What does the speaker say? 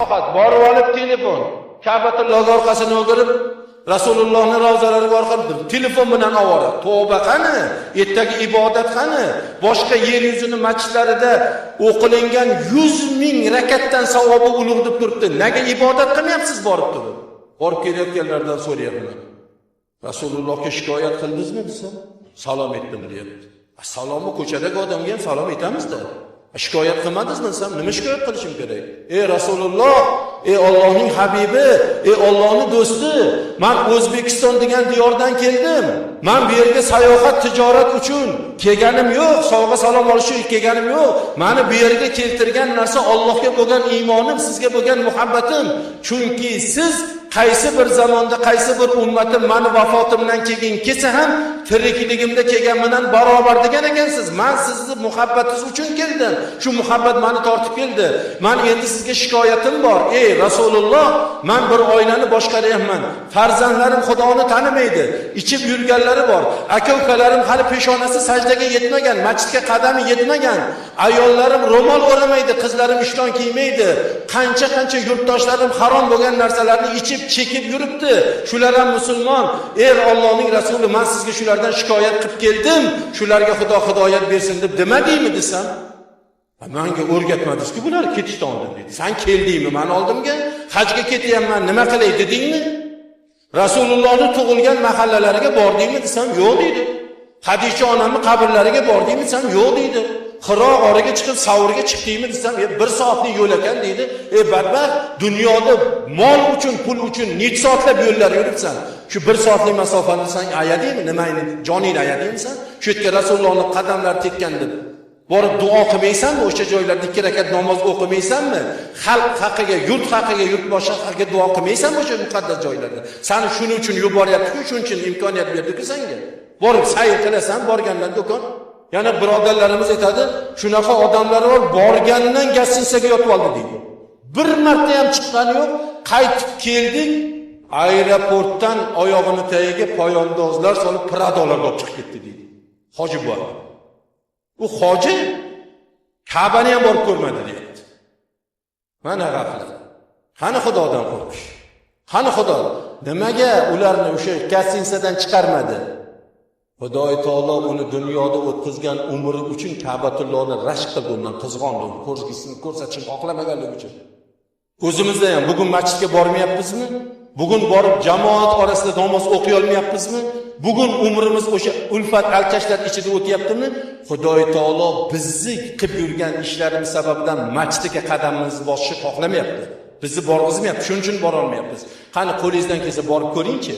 faqat borib olib telefon. Kabatullohni orqasini o'girib rasulullohni ravzalariga orqalab telefon bilan ovora tovba qani? Ertagi ibodat qani? Boshqa yer yuzini masjidlarida o'qilingan yuz ming rakatdan savobi ulug' deb turibdi. Nega ibodat qilmayapsiz borib turib? Borib kelayotganlardan so'rayapman. Rasulullohga shikoyat qildingizmi desa salom etdim deyapti. Salomni ko'chadagi odamga ham salom aytamizda. Shikoyat qilmadingizmi desam nima shikoyat qilishim kerak ey rasululloh ey ollohning habibi ey ollohni do'sti man o'zbekiston degan diyordan keldim. Man bu yerga sayohat tijorat uchun kelganim yo'q sovg'a salom olish uchun kelganim yo'q. Mani bu yerga keltirgan narsa ollohga bo'lgan iymonim sizga bo'lgan muhabbatim. Siz qaysi bir zamonda qaysi bir ummatim mani vafotimdan keyin kelsa ham tirikligimda kelgan bilan barobar degan ekansiz man sizni muhabbatingiz uchun keldim shu muhabbat mani tortib keldi man endi sizga shikoyatim bor. Ey rasululloh man bir oilani boshqaryapman. Farzandlarim xudoni tanimaydi. İchib yurganlari bor. Aka ukalarim hali peshonasi sajdaga yetmagan masjidga qadami yetmagan. Ayollarim ro'mol o'ramaydi qizlarim ishton kiymaydi. Qancha qancha yurtdoshlarim harom bo'lgan narsalarni ichib chekib yuribdi. Shular ham musulmon. Ey ollohning rasuli man sizga shulardan shikoyat qilib keldim. Shularga xudo hidoyat bersin deb demadingmi desam? Manga o'rgatmadingizku bular ketishdan oldin deydi san keldingmi? Mani oldimga hajga ketyapman nima qilay dedingmi? Rasulullohni tug'ilgan mahallalariga bordingmi? desam yo'q deydi hadisha onamni qabrlariga bordingmi? desam yo'q deydi hiro g'origa chiqib savrga chiqdingmi desam e bir soatlik yo'l ekan deydi. E badbaxt dunyoda mol uchun pul uchun necha soatlab yo'llar yuribsan? Shu bir soatlik masofani san ayadingmi nimangni joningni ayadingmi san? Shu yerga rasulullohni qadamlari tekkan deb borib duo qilmaysanmi? O'sha joylarda ikki rakat namoz o'qimaysanmi? Xalq haqiga yurt haqiga yurtboshi haqiga duo qilmaysanmi o'sha muqaddas joylarda? Sani shuning uchun yuboryaptiku shuning uchun imkoniyat berdiku senga? Borib sayr qilasan borgandan do'kon yana birodarlarimiz aytadi shunaqa odamlar bor borgandan gостиницаga yotib oldi deydi. Bir marta ham chiqqani yo'q qaytib keldik aeroportdan oyog'ini tagiga poyandozlar solib pradolarga olib chiqib ketdi deydi. Hoji buva u hoji kabani ham borib ko'rmadi deyapti. Mana g'aflat. Qani xudodan qo'rqish? Qani xudo? Nimaga ularni o'sha gостиницаdan chiqarmadi? Xudoy taolo uni dunyoda o'tkazgan umri uchun kabatullohni rashk qildi undan qizg'ondi ko'rgisini ko'rsatishni xohlamaganligi uchun. O'zimizda ham bugun masjidga bormayapmizmi? Bugun borib jamoat orasida namoz o'qiy olmayapmizmi? Bugun umrimiz o'sha ulfat alkashlar ichida o'tyaptimi? Xudoy taolo bizni qilib yurgan ishlarimiz sababidan masjidga qadamimizni bosishni xohlamayapti. Bizni borg'izmayapti shuning uchun borolmayapmiz. Qani qo'lingizdan kelsa borib ko'ringchi.